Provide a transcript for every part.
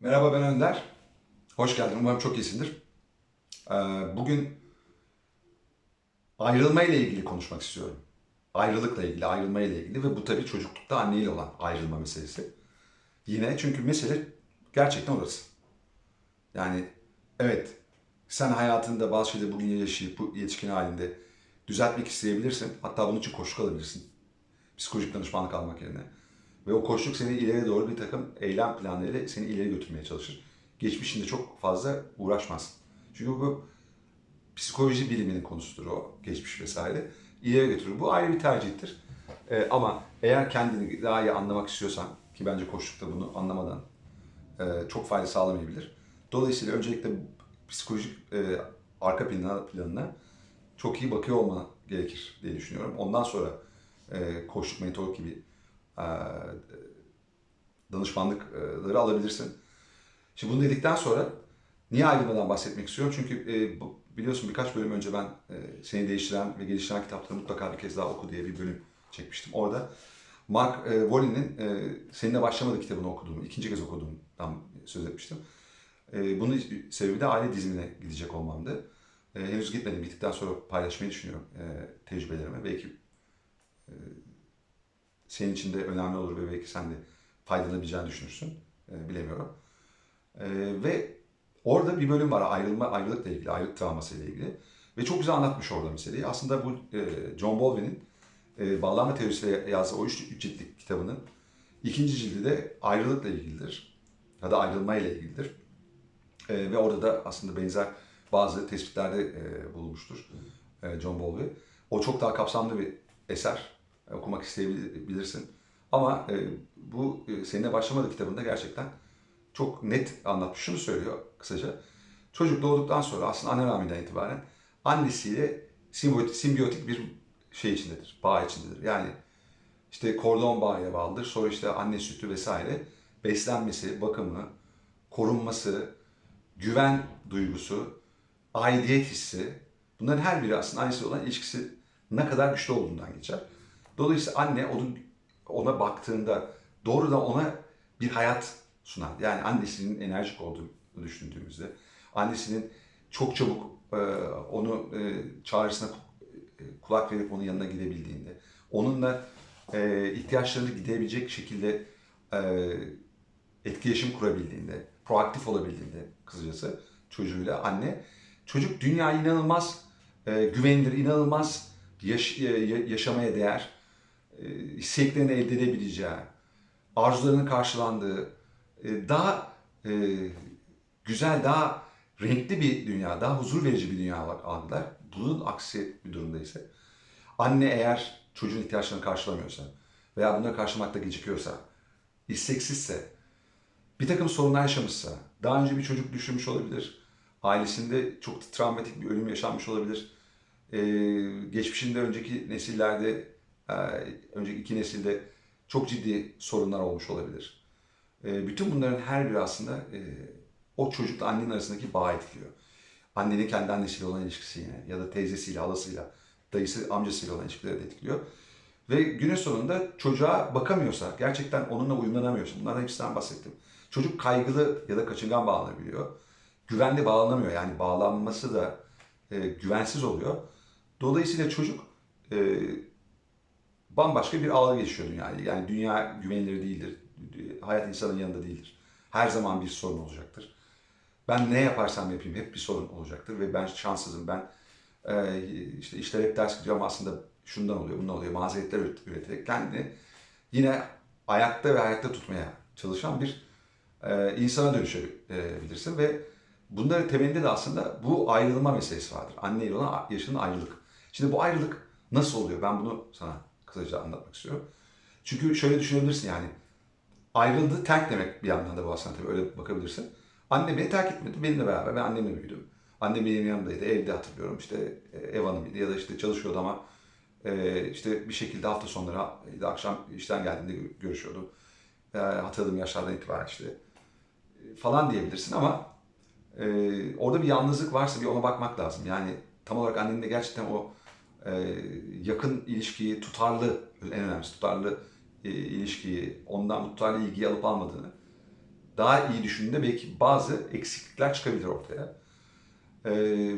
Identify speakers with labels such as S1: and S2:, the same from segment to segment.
S1: Merhaba ben Önder. Hoş geldin. Umarım çok iyisindir. Ee, Bugün ayrılma ile ilgili konuşmak istiyorum. Ayrılıkla ilgili, ayrılma ile ilgili ve bu tabii çocuklukta anneyle olan ayrılma meselesi. Yine çünkü mesele gerçekten orası. Yani evet sen hayatında bazı şeyleri bugün yaşayıp bu yetişkin halinde düzeltmek isteyebilirsin. Hatta bunun için koşuk alabilirsin. Psikolojik danışmanlık almak yerine. Ve o koşuluk seni ileri doğru bir takım eylem planlarıyla seni ileri götürmeye çalışır. Geçmişinde çok fazla uğraşmaz. Çünkü bu psikoloji biliminin konusudur o geçmiş vesaire. İleri götürür. Bu ayrı bir tercihtir. Ee, ama eğer kendini daha iyi anlamak istiyorsan ki bence koşulukta bunu anlamadan e, çok fayda sağlamayabilir. Dolayısıyla öncelikle psikolojik e, arka planına, planına çok iyi bakıyor olman gerekir diye düşünüyorum. Ondan sonra e, koşuluk metodolog gibi danışmanlıkları alabilirsin. Şimdi bunu dedikten sonra niye ayrılmadan bahsetmek istiyorum? Çünkü e, biliyorsun birkaç bölüm önce ben e, seni değiştiren ve geliştiren kitapları mutlaka bir kez daha oku diye bir bölüm çekmiştim. Orada Mark e, Wallen'in Seninle Başlamadı kitabını okuduğumu, ikinci kez okuduğumdan söz etmiştim. Bunun sebebi de aile dizimine gidecek olmamdı. Henüz gitmedim. Gittikten sonra paylaşmayı düşünüyorum tecrübelerimi. Belki senin için de önemli olur ve belki sen de faydalanabileceğini düşünürsün. E, bilemiyorum. E, ve orada bir bölüm var ayrılma, ayrılıkla ilgili, ayrılık travması ile ilgili. Ve çok güzel anlatmış orada meseleyi. Aslında bu e, John Bowlby'nin e, Bağlanma Teorisi'yle yazdığı o üç, üç ciltlik kitabının ikinci cildi de ayrılıkla ilgilidir. Ya da ayrılma ile ilgilidir. E, ve orada da aslında benzer bazı tespitlerde e, bulunmuştur e, John Bowlby. O çok daha kapsamlı bir eser. Okumak isteyebilirsin. Ama e, bu e, seninle başlamadı kitabında gerçekten çok net anlatmış. Şunu söylüyor kısaca. Çocuk doğduktan sonra aslında anne rahminden itibaren annesiyle simbiyotik, simbiyotik bir şey içindedir, bağ içindedir. Yani işte kordon bağıyla bağlıdır. Sonra işte anne sütü vesaire beslenmesi, bakımı, korunması, güven duygusu, aidiyet hissi bunların her biri aslında annesiyle olan ilişkisi ne kadar güçlü olduğundan geçer. Dolayısıyla anne onun ona baktığında doğrudan ona bir hayat sunar. Yani annesinin enerjik olduğunu düşündüğümüzde, annesinin çok çabuk e, onu e, çağrısına e, kulak verip onun yanına gidebildiğinde, onunla e, ihtiyaçlarını gidebilecek şekilde e, etkileşim kurabildiğinde, proaktif olabildiğinde kısacası çocuğuyla anne, çocuk dünyayı inanılmaz e, güvenilir, inanılmaz yaş- e, yaşamaya değer, isteklerini elde edebileceği, arzularının karşılandığı, e, daha e, güzel, daha renkli bir dünya, daha huzur verici bir dünya algılar. Bunun aksi bir durumda ise anne eğer çocuğun ihtiyaçlarını karşılamıyorsa veya bunları karşılamakta gecikiyorsa, isteksizse, bir takım sorunlar yaşamışsa, daha önce bir çocuk düşürmüş olabilir, ailesinde çok travmatik bir ölüm yaşanmış olabilir, ee, geçmişinde önceki nesillerde, e, önceki iki nesilde çok ciddi sorunlar olmuş olabilir. E, bütün bunların her biri aslında e, o çocukla annenin arasındaki bağı etkiliyor. Annenin kendi annesiyle olan ilişkisi yine ya da teyzesiyle, halasıyla, dayısı, amcasıyla olan ilişkileri de etkiliyor. Ve günün sonunda çocuğa bakamıyorsa, gerçekten onunla uyumlanamıyorsa, bunlardan hepsinden bahsettim. Çocuk kaygılı ya da kaçıngan bağlanabiliyor. Güvenli bağlanamıyor yani bağlanması da e, güvensiz oluyor. Dolayısıyla çocuk e, bambaşka bir algı geçiyor dünyayı. Yani dünya güvenilir değildir. Hayat insanın yanında değildir. Her zaman bir sorun olacaktır. Ben ne yaparsam yapayım hep bir sorun olacaktır ve ben şanssızım. Ben e, işte işler hep ters gidiyor ama aslında şundan oluyor, bundan oluyor. Mazeretler üret- üreterek kendini yine ayakta ve ayakta tutmaya çalışan bir e, insana dönüşebilirsin ve bunların temelinde de aslında bu ayrılma meselesi vardır. Anne ile olan yaşının ayrılık. Şimdi bu ayrılık nasıl oluyor? Ben bunu sana kısaca anlatmak istiyorum. Çünkü şöyle düşünebilirsin yani ayrıldı terk demek bir yandan da bu aslında tabii öyle bakabilirsin. Anne beni terk etmedi. Benimle beraber ben annemle büyüdüm. Annem benim yanımdaydı. Evde hatırlıyorum işte e, ev hanımıydı ya da işte çalışıyordu ama e, işte bir şekilde hafta sonları da akşam işten geldiğinde görüşüyordu. E, hatırladığım yaşlardan itibaren işte e, falan diyebilirsin ama e, orada bir yalnızlık varsa bir ona bakmak lazım. Yani tam olarak annenin de gerçekten o e, yakın ilişkiyi tutarlı, en önemlisi tutarlı e, ilişkiyi, ondan tutarlı ilgiyi alıp almadığını daha iyi düşündüğünde belki bazı eksiklikler çıkabilir ortaya. Ee,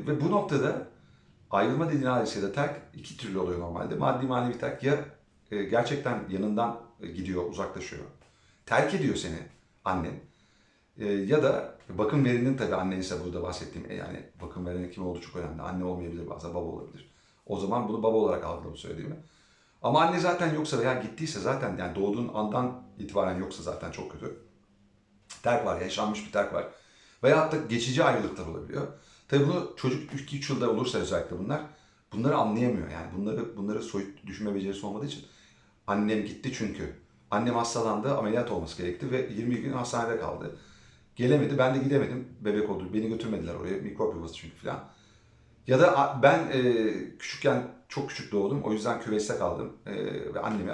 S1: ve bu noktada ayrılma dediğin hadise da terk iki türlü oluyor normalde. Maddi manevi terk ya e, gerçekten yanından gidiyor, uzaklaşıyor. Terk ediyor seni annen. E, ya da bakım verenin tabii annen ise burada bahsettiğim yani bakım verenin kim olduğu çok önemli. Anne olmayabilir bazen baba olabilir. O zaman bunu baba olarak algıla bu söylediğimi. Ama anne zaten yoksa veya gittiyse zaten yani doğduğun andan itibaren yoksa zaten çok kötü. Terk var, yaşanmış bir terk var. Veya hatta geçici ayrılıklar olabiliyor. Tabii bunu çocuk 2-3 yılda olursa özellikle bunlar bunları anlayamıyor. Yani bunları bunları soyut düşünme becerisi olmadığı için annem gitti çünkü. Annem hastalandı, ameliyat olması gerekti ve 20 gün hastanede kaldı. Gelemedi, ben de gidemedim. Bebek oldu, beni götürmediler oraya. Mikrop yuvası çünkü falan. Ya da ben e, küçükken çok küçük doğdum. O yüzden küveste kaldım. E, ve annemi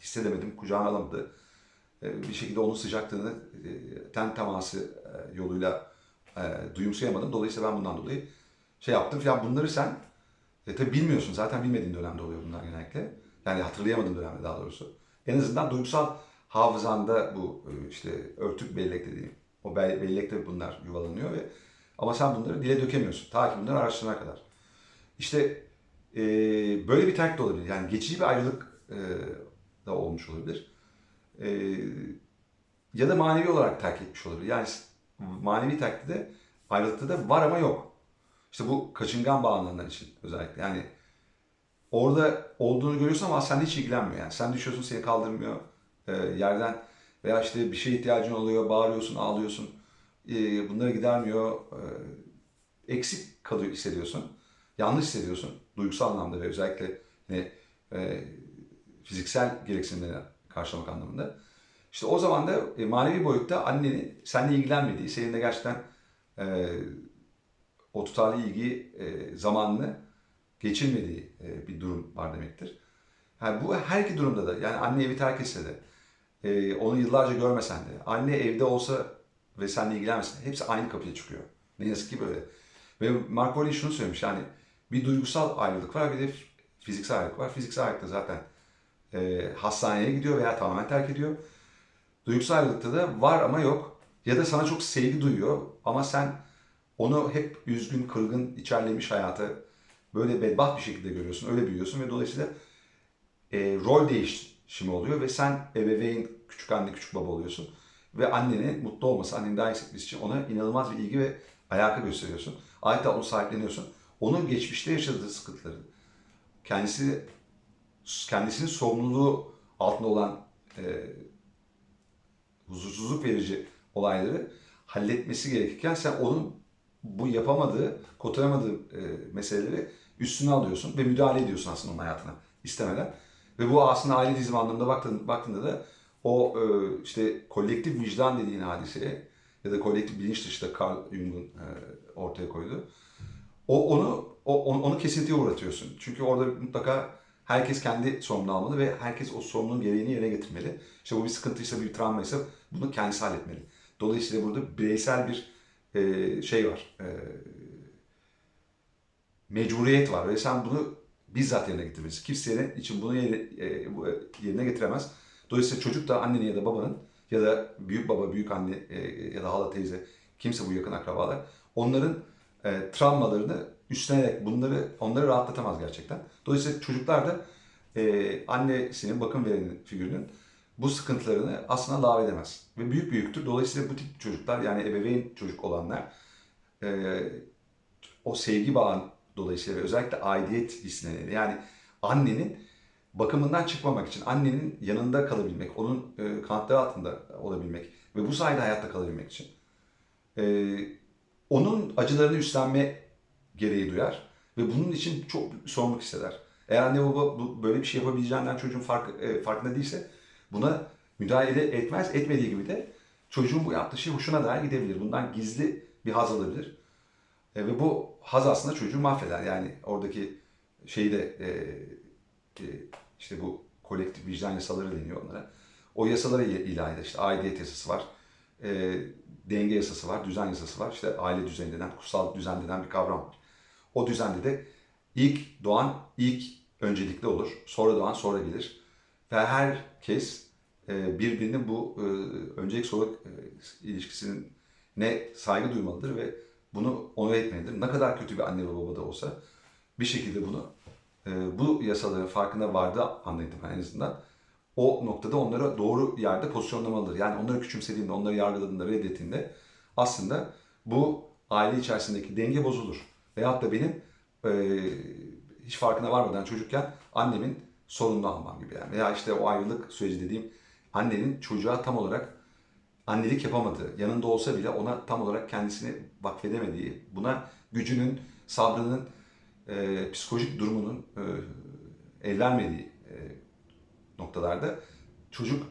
S1: hissedemedim, kucağına alamadı. E, bir şekilde onun sıcaklığını e, ten teması e, yoluyla e, duyumsayamadım. Dolayısıyla ben bundan dolayı şey yaptım falan. Bunları sen e, tabii bilmiyorsun. Zaten bilmediğin dönemde oluyor bunlar genellikle. Yani hatırlayamadığın dönemde daha doğrusu. En azından duygusal hafızanda bu e, işte örtük bellek dediğim o be- bellekte bunlar yuvalanıyor ve ama sen bunları dile dökemiyorsun. Ta ki bunları araştırana kadar. İşte e, böyle bir terk de olabilir. Yani geçici bir ayrılık e, da olmuş olabilir. E, ya da manevi olarak terk etmiş olabilir. Yani manevi terkte de ayrılıkta da var ama yok. İşte bu kaçıngan bağlananlar için özellikle. Yani orada olduğunu görüyorsun ama sen hiç ilgilenmiyor. Yani sen düşüyorsun seni kaldırmıyor e, yerden veya işte bir şeye ihtiyacın oluyor, bağırıyorsun, ağlıyorsun. E, bunları gidermiyor. Eksik kalıyor hissediyorsun. Yanlış hissediyorsun duygusal anlamda ve özellikle ne e, fiziksel gereksinimleri karşılamak anlamında. İşte o zaman da e, manevi boyutta annenin seninle ilgilenmediği, seninle gerçekten e, o tutarlı ilgi e, zamanını geçirmediği e, bir durum var demektir. Yani bu her iki durumda da yani anne evi terk etse de e, onu yıllarca görmesen de anne evde olsa ve seninle ilgilenmese de hepsi aynı kapıya çıkıyor. Ne yazık ki böyle. Ve Mark Aurelius şunu söylemiş yani bir duygusal ayrılık var bir de fiziksel ayrılık var. Fiziksel ayrılıkta zaten e, hastaneye gidiyor veya tamamen terk ediyor. Duygusal ayrılıkta da var ama yok. Ya da sana çok sevgi duyuyor ama sen onu hep üzgün, kırgın, içerlemiş hayatı böyle bedbaht bir şekilde görüyorsun. Öyle büyüyorsun ve dolayısıyla e, rol değişimi oluyor ve sen ebeveyn, küçük anne, küçük baba oluyorsun. Ve annenin mutlu olması, annenin daha hissetmesi için ona inanılmaz bir ilgi ve alaka gösteriyorsun. Adeta onu sahipleniyorsun. Onun geçmişte yaşadığı sıkıntıları, kendisi kendisinin sorumluluğu altında olan e, huzursuzluk verici olayları halletmesi gerekirken sen onun bu yapamadığı, kotaramadığı e, meseleleri üstüne alıyorsun ve müdahale ediyorsun aslında onun hayatına istemeden. Ve bu aslında aile dizimi anlamında baktığında, baktığında da o e, işte kolektif vicdan dediğin hadiseye ya da kolektif bilinç dışı da Carl Jung'un e, ortaya koydu. O onu o, onu, kesintiye uğratıyorsun. Çünkü orada mutlaka herkes kendi sorumluluğunu almalı ve herkes o sorumluluğun gereğini yerine getirmeli. İşte bu bir sıkıntıysa, bir travmaysa bunu kendisi halletmeli. Dolayısıyla burada bireysel bir e, şey var. E, mecburiyet var ve sen bunu bizzat yerine getirmelisin. Kimse için bunu yerine, e, bu- yerine getiremez. Dolayısıyla çocuk da annenin ya da babanın ya da büyük baba, büyük anne e, ya da hala teyze kimse bu yakın akrabalar onların e, travmalarını üstlenerek bunları onları rahatlatamaz gerçekten. Dolayısıyla çocuklar da e, annesinin bakım verenin figürünün bu sıkıntılarını aslında lave edemez. Ve büyük büyüktür. Dolayısıyla bu tip çocuklar yani ebeveyn çocuk olanlar e, o sevgi bağı dolayısıyla ve özellikle aidiyet hissine yani annenin bakımından çıkmamak için annenin yanında kalabilmek, onun e, kanatları altında olabilmek ve bu sayede hayatta kalabilmek için e, onun acılarını üstlenme gereği duyar ve bunun için çok sorumluluk hisseder. Eğer anne baba bu, böyle bir şey yapabileceğinden çocuğun fark, e, farkında değilse buna müdahale etmez. Etmediği gibi de çocuğun bu yaptığı şey hoşuna dair gidebilir. Bundan gizli bir haz alabilir. E, ve bu haz aslında çocuğu mahveder. Yani oradaki şeyi de e, e, işte bu kolektif vicdan yasaları deniyor onlara. O yasaları il- ilan eder. İşte aidiyet yasası var. E, denge yasası var, düzen yasası var. İşte aile düzeni denen, kutsal düzen denen bir kavram var. O düzende de ilk doğan ilk öncelikli olur. Sonra doğan sonra gelir. Ve herkes e, birbirinin bu e, öncelik sonraki e, ilişkisinin ne saygı duymalıdır ve bunu onur etmelidir. Ne kadar kötü bir anne ve baba da olsa bir şekilde bunu bu yasaların farkına vardığı anlaydım en azından. O noktada onları doğru yerde pozisyonlamalıdır. Yani onları küçümsediğinde, onları yargıladığında, reddettiğinde aslında bu aile içerisindeki denge bozulur. Veyahut da benim e, hiç farkına varmadan çocukken annemin sorumlu almam gibi yani. Veya işte o ayrılık süreci dediğim annenin çocuğa tam olarak annelik yapamadığı, yanında olsa bile ona tam olarak kendisini vakfedemediği, buna gücünün, sabrının, e, psikolojik durumunun e, el vermediği e, noktalarda çocuk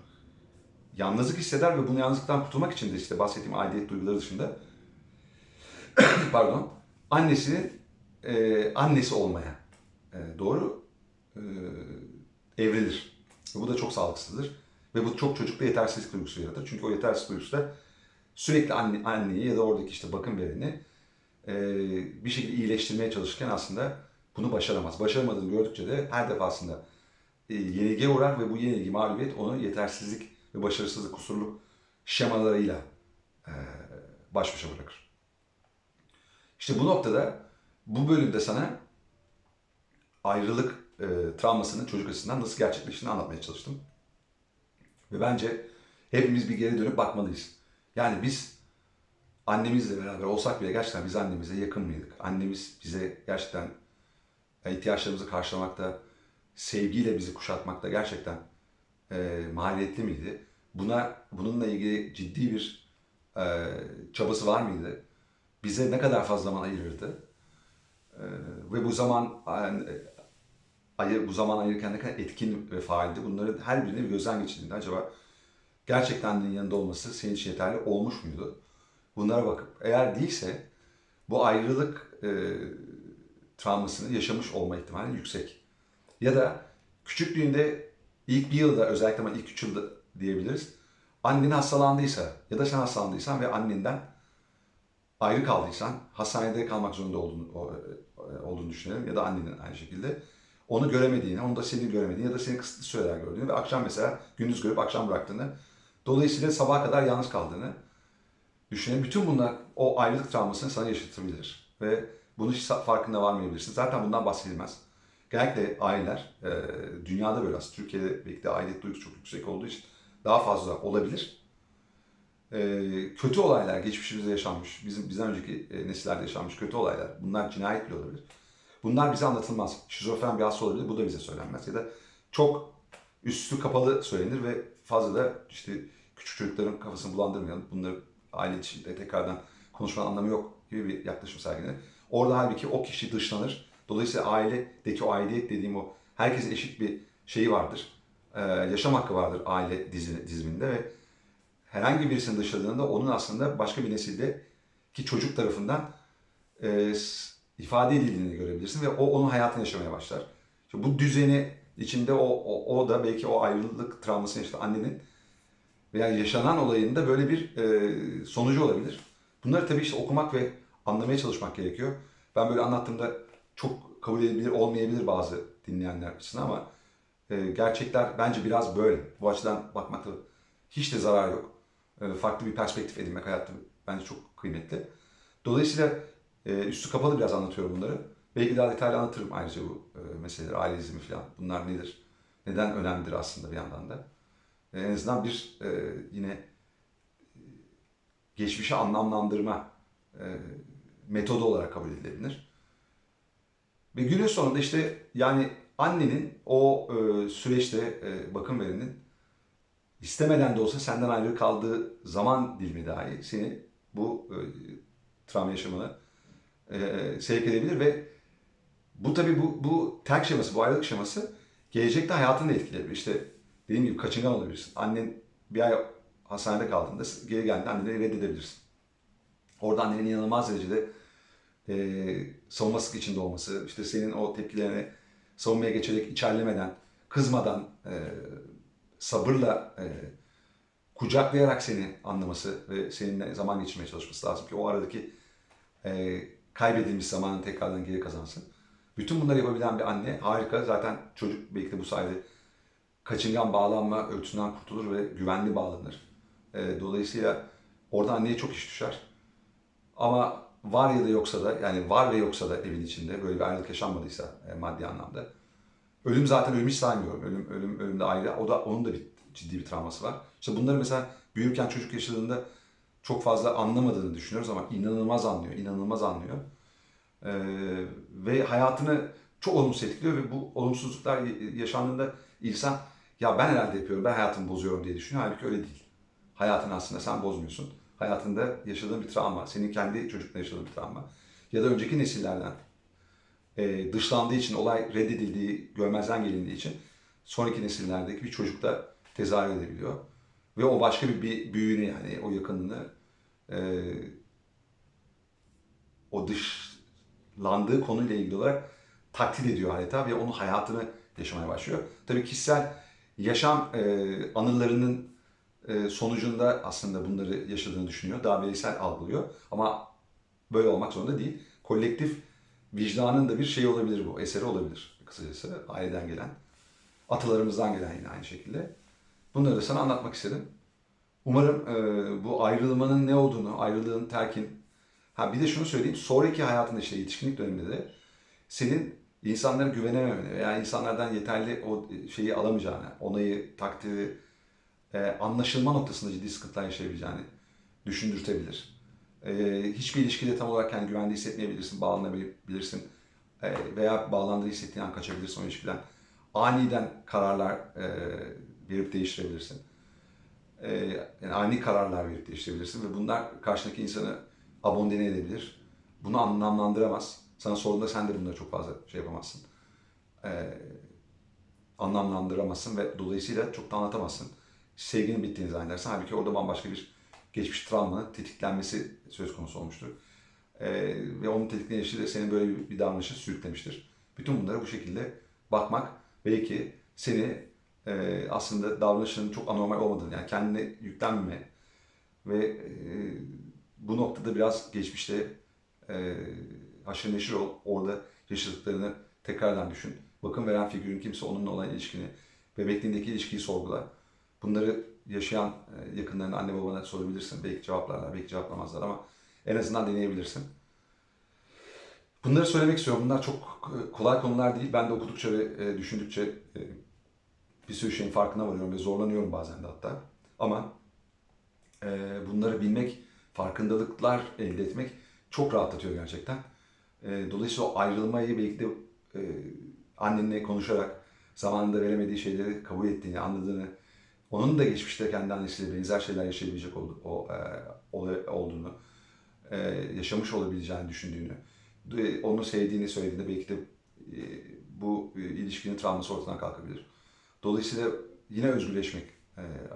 S1: yalnızlık hisseder ve bunu yalnızlıktan kurtulmak için de işte bahsettiğim aidiyet duyguları dışında pardon annesinin e, annesi olmaya e, doğru e, evrilir. Bu da çok sağlıksızdır. Ve bu çok çocukta yetersizlik duygusu yaratır. Çünkü o yetersizlik duygusu da sürekli anne, anneyi ya da oradaki işte bakım vereni bir şekilde iyileştirmeye çalışırken aslında bunu başaramaz. Başaramadığını gördükçe de her defasında e, yenilgiye uğrar ve bu yenilgi, mağlubiyet onu yetersizlik ve başarısızlık, kusurluk şemalarıyla e, baş başa bırakır. İşte bu noktada bu bölümde sana ayrılık e, travmasının çocuk açısından nasıl gerçekleştiğini anlatmaya çalıştım. Ve bence hepimiz bir geri dönüp bakmalıyız. Yani biz annemizle beraber olsak bile gerçekten biz annemize yakın mıydık? Annemiz bize gerçekten ihtiyaçlarımızı karşılamakta, sevgiyle bizi kuşatmakta gerçekten e, maliyetli miydi? Buna bununla ilgili ciddi bir e, çabası var mıydı? Bize ne kadar fazla zaman ayırırdı? E, ve bu zaman e, ayır, bu zaman ayırırken ne kadar etkin ve faaldi? Bunları her birini bir gözden geçirdiğinde acaba gerçekten yanında olması senin için yeterli olmuş muydu? Bunlara bakıp eğer değilse bu ayrılık e, travmasını yaşamış olma ihtimali yüksek. Ya da küçüklüğünde ilk bir yılda özellikle ama ilk üç yılda diyebiliriz. Annen hastalandıysa ya da sen hastalandıysan ve annenden ayrı kaldıysan hastanede kalmak zorunda olduğunu, e, olduğunu düşünelim ya da annenin aynı şekilde onu göremediğini, onu da seni göremediğini ya da seni kısıtlı süreler gördüğünü ve akşam mesela gündüz görüp akşam bıraktığını, dolayısıyla sabaha kadar yalnız kaldığını düşünelim. Bütün bunlar o ayrılık travmasını sana yaşatabilir ve bunu hiç farkında varmayabilirsin. Zaten bundan bahsedilmez. Genellikle aileler, e, dünyada böyle aslında, Türkiye'de belki de aidiyet duygusu çok yüksek olduğu için daha fazla olabilir. E, kötü olaylar, geçmişimizde yaşanmış, bizim bizden önceki e, nesillerde yaşanmış kötü olaylar, bunlar cinayet bile olabilir. Bunlar bize anlatılmaz. Şizofren bir hasta olabilir, bu da bize söylenmez. Ya da çok üstü kapalı söylenir ve fazla da işte küçük çocukların kafasını bulandırmayalım. Bunları aile içinde tekrardan konuşmanın anlamı yok gibi bir yaklaşım sergilenir. Orada halbuki o kişi dışlanır. Dolayısıyla ailedeki o aidiyet dediğim o herkese eşit bir şeyi vardır. Ee, yaşam hakkı vardır aile diziminde ve herhangi birisini dışladığında onun aslında başka bir nesilde ki çocuk tarafından e, ifade edildiğini görebilirsin ve o onun hayatını yaşamaya başlar. İşte bu düzeni içinde o, o, o da belki o ayrılık travmasını işte annenin veya yaşanan olayında böyle bir e, sonucu olabilir. Bunları tabii işte okumak ve anlamaya çalışmak gerekiyor. Ben böyle anlattığımda çok kabul edilebilir olmayabilir bazı dinleyenler açısından ama e, gerçekler bence biraz böyle. Bu açıdan bakmakta hiç de zarar yok. E, farklı bir perspektif edinmek hayatta bence çok kıymetli. Dolayısıyla e, üstü kapalı biraz anlatıyorum bunları. Belki daha detaylı anlatırım ayrıca bu e, meseleleri, aile izimi falan. Bunlar nedir? Neden önemlidir aslında bir yandan da. E, en azından bir e, yine e, geçmişe anlamlandırma e, metodu olarak kabul edilebilir. Ve günün sonunda işte yani annenin o e, süreçte e, bakım verenin istemeden de olsa senden ayrı kaldığı zaman dilimi dahi seni bu e, travma yaşamına e, sevk edebilir ve bu tabi bu, bu terk şeması, bu ayrılık şeması gelecekte hayatını da etkileyebilir. İşte dediğim gibi kaçıngan olabilirsin. Annen bir ay hastanede kaldığında geri geldiğinde anneni reddedebilirsin. Orada annenin inanılmaz derecede e, savunmasızlık içinde olması, işte senin o tepkilerini savunmaya geçerek içerlemeden, kızmadan, e, sabırla e, kucaklayarak seni anlaması ve seninle zaman geçirmeye çalışması lazım ki o aradaki e, kaybedilmiş zamanı tekrardan geri kazansın. Bütün bunları yapabilen bir anne harika. Zaten çocuk belki de bu sayede kaçıngan bağlanma ölçüsünden kurtulur ve güvenli bağlanır. E, dolayısıyla orada anneye çok iş düşer. Ama var ya da yoksa da yani var ve yoksa da evin içinde böyle bir ayrılık yaşanmadıysa e, maddi anlamda. Ölüm zaten ölüm hiç saymıyorum. Ölüm, ölüm, ölüm de ayrı. O da onun da bir ciddi bir travması var. İşte bunları mesela büyürken çocuk yaşadığında çok fazla anlamadığını düşünüyoruz ama inanılmaz anlıyor, inanılmaz anlıyor. Ee, ve hayatını çok olumsuz etkiliyor ve bu olumsuzluklar yaşandığında insan ya ben herhalde yapıyorum, ben hayatımı bozuyorum diye düşünüyor. Halbuki öyle değil. Hayatını aslında sen bozmuyorsun. Hayatında yaşadığın bir travma, senin kendi çocukluğunda yaşadığın bir travma ya da önceki nesillerden e, dışlandığı için, olay reddedildiği, görmezden gelindiği için sonraki nesillerdeki bir çocukta tezahür edebiliyor. Ve o başka bir, bir büyüğünü yani o yakınını e, o dışlandığı konuyla ilgili olarak taklit ediyor adeta ve onun hayatını yaşamaya başlıyor. Tabii kişisel yaşam e, anılarının e, sonucunda aslında bunları yaşadığını düşünüyor. Daha bireysel algılıyor. Ama böyle olmak zorunda değil. Kolektif vicdanın da bir şeyi olabilir bu. Eseri olabilir kısacası. Aileden gelen. Atalarımızdan gelen yine aynı şekilde. Bunları da sana anlatmak istedim. Umarım e, bu ayrılmanın ne olduğunu, ayrılığın, terkin. Ha bir de şunu söyleyeyim. Sonraki hayatında işte yetişkinlik döneminde de senin insanlara güvenememeni veya insanlardan yeterli o şeyi alamayacağını, onayı, takdiri, e, anlaşılma noktasında ciddi sıkıntılar yaşayabileceğini düşündürtebilir. E, hiçbir ilişkide tam olarak kendini güvende hissetmeyebilirsin, bağlanabilirsin e, veya bağlandığını hissettiğin an kaçabilirsin o ilişkiden. Aniden kararlar e, verip değiştirebilirsin. E, yani ani kararlar verip değiştirebilirsin ve bunlar karşındaki insanı abondene edebilir. Bunu anlamlandıramaz. Sana sorduğunda sen de bunları çok fazla şey yapamazsın. E, anlamlandıramazsın ve dolayısıyla çok da anlatamazsın. Sevginin bittiğini zannedersin. Halbuki orada bambaşka bir geçmiş travmanın tetiklenmesi söz konusu olmuştur. E, ve onun tetiklenişi de senin böyle bir, davranışı sürüklemiştir. Bütün bunlara bu şekilde bakmak belki seni e, aslında davranışının çok anormal olmadığını, yani kendine yüklenmeme ve e, bu noktada biraz geçmişte e, haşır neşir ol, orada yaşadıklarını tekrardan düşün. Bakım veren figürün kimse onunla olan ilişkini, bebekliğindeki ilişkiyi sorgula. Bunları yaşayan e, yakınlarına, anne babana sorabilirsin. Belki cevaplarlar, belki cevaplamazlar ama en azından deneyebilirsin. Bunları söylemek istiyorum. Bunlar çok kolay konular değil. Ben de okudukça ve e, düşündükçe e, bir sürü şeyin farkına varıyorum ve zorlanıyorum bazen de hatta. Ama e, bunları bilmek, farkındalıklar elde etmek çok rahatlatıyor gerçekten. E, dolayısıyla o ayrılmayı de e, annenle konuşarak zamanında veremediği şeyleri kabul ettiğini, anladığını, onun da geçmişte kendi annesiyle benzer şeyler yaşayabilecek o, e, olduğunu, e, yaşamış olabileceğini düşündüğünü, e, onu sevdiğini söylediğinde belki de e, bu e, ilişkinin travması ortadan kalkabilir. Dolayısıyla yine özgürleşmek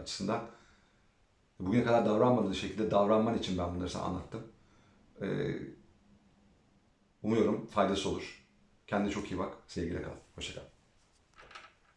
S1: açısından bugüne kadar davranmadığın şekilde davranman için ben bunları sana anlattım. E, umuyorum faydası olur. Kendine çok iyi bak. Sevgiyle kal. Hoşça kal.